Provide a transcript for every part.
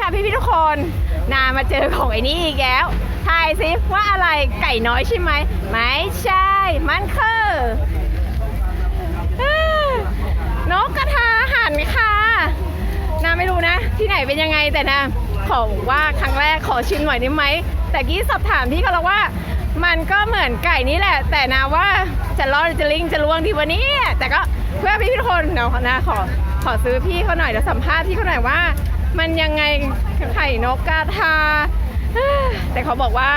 ค่ะพี่พี่ๆทุกคนนามาเจอของไอ้นี่อีกแล้วทายซิว่าอะไรไก่น้อยใช่ไหมไม่ใช่ มันคือนกกระทาหันค่ะนาไม่รู้นะ ที่ไหนเป็นยังไงแต่นะขอว่าครั้งแรกขอชิมหน่อยได้ไหมแต่กี้สอบถามพี่เขาแล้วว่า มันก็เหมือนไก่นี่แหละ แต่นาว่าจะรอดหรือจะลิงจะล่วงดีวันนี้แต่ก็เพื่อพี่ทุกคนเดี๋ยวนะขอขอซื้อพี่เขาหน่อยเดี๋ยวสัมภาษณ์พี่เขาหน่อยว่า มันยังไงไข่นกกระทา แต่เขาบอกว่า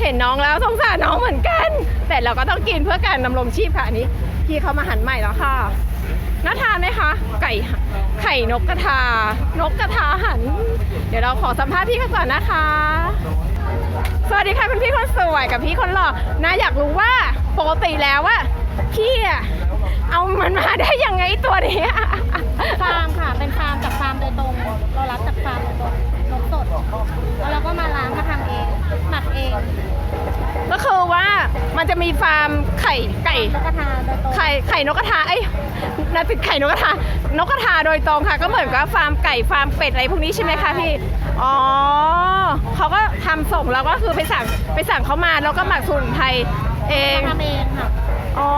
เห็นน้องแล้วสงสารน้องเหมือนกัน แต่เราก็ต้องกินเพื่อการดำรงชีพค่ะอันนี้ พี่เขามาหันใหม่แล้วค่ะน่าทานไหมคะ ไก่ไข่นกกระทา นกกระทาหัน เดี๋ยวเราขอสัมภาษณ์พี่ก่อนนะคะ สวัสดีค่ะคุณพี่คนสวยกับพี่คนหล่อนะอยากรู้ว่าปกติแล้วว่าพี่อะเอามันมาได้ยังไงตัวนี้ มันจะมีฟาร์มไข่ไก่นกกระทาโดยตรงไข่ไข่นกกระทาไอ้ยนาติดไข่นกกระทานกกระทาโดยตรงค่ะ ก็เหมือนกับฟาร์มไก่ฟาร์มเป็ดอะไรพวกนี้ใช่ไหมคะพี่อ๋อเขาก็ทำส่งเราก็คือไปสั่งไปสั่งเขามาแล้วก็หมักสมุนไพรเองทำเองค่ะอ๋อ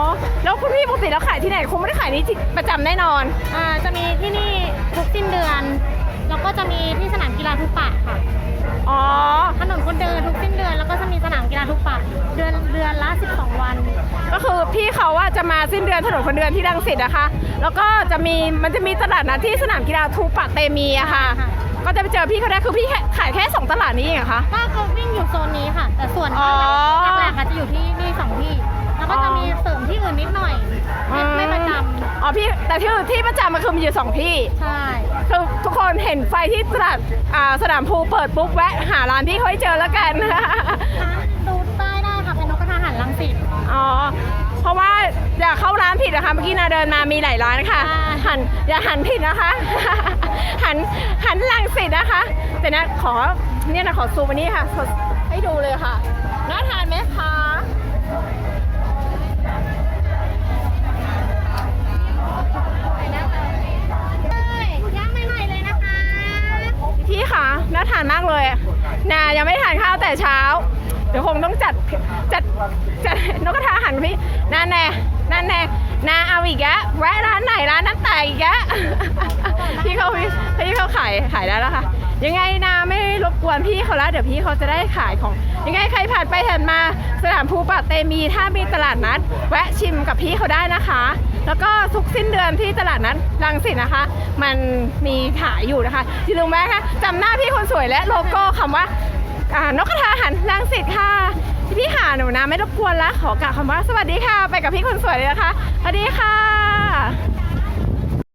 แล้วคุณพี่ปกติแล้วขายที่ไหนคงไม่ได้ขายนี้ประจำแน่นอน อ่าจะมีที่นี่ทุกสิ้นเดือน แล้วก็จะมีที่สนามกีฬาทุกปะค่ะ อ๋อ ถนนคนเดินทุกสิ้นเดือน แล้วก็จะมีสนามกีฬาทุกปะเดือนเดือนละ 12 วัน ก็คือพี่เขาว่าจะมาสิ้นเดือนถนนคนเดือนที่รังสิตนะคะ แล้วก็จะมีมันจะมีตลาดนัดที่สนามกีฬาทูปะเตมีอะค่ะค่ะ ก็จะไปเจอพี่เขาได้คือพี่แค่ขายแค่สองตลาดนี้เองเหรอคะ ก็เขาวิ่งอยู่โซนนี้ค่ะ แต่ส่วนอ๋อหลักๆอาจจะอยู่ที่นี่สองที่ แล้วก็จะมีเสริมที่อื่นนิดหน่อยไม่ไม่ประจ อ๋อพี่แต่ที่ที่ประจำมันคือมีอยู่สองที่ำใช่ คือทุกคนเห็นไฟที่ตลาดอ่าสนามภูเปิดปุ๊บแวะหาร้านพี่เขาให้เจอแล้วกันดูป้ายได้ค่ะเป็นนกกระทาหันลังสิตอ๋อเพราะว่าอย่าเข้าร้านผิดนะคะเมื่อกี้นาเดินมามีหลายร้านค่ะอ่าหันอย่าหันผิดนะคะ หันหันหลังสินะคะ แต่นะขอเนี่ยนะขอซูมอันนี้ค่ะขอให้ดูเลยค่ะน่าทานไหมคะ น่าทานมากเลยนายังไม่ทานข้าวแต่เช้า เดี๋ยวคงต้องจัดจัดจัดนกกระทาหันพี่นั่นแน่นั่นแน่นาเอาอีกแกแวะร้านไหนร้านนั้นแต่อีกแกพี่เขาพี่เขาขายขายได้แล้วค่ะ ยังไงนาไม่รบกวนพี่เขาแล้วเดี๋ยวพี่เขาจะได้ขายของ ยังไงใครผ่านไปผ่านมาสนามภูปากเตมีถ้ามีตลาดนัด แวะชิมกับพี่เขาได้นะคะ แล้วก็ทุกสิ้นเดือนที่ตลาดนัดรังสิตนะคะ มันมีขายอยู่นะคะอย่าลืมแม่ค่ะจำหน้าพี่คนสวยและโลโก้คำว่าอ่านกกระทาหันรังสิตค่ะพี่หาหนูนะไม่รบกวนล้วขอกล่าวคำว่าสวัสดีค่ะ ไปกับพี่คนสวยเลยนะคะสวัสดีค่ะ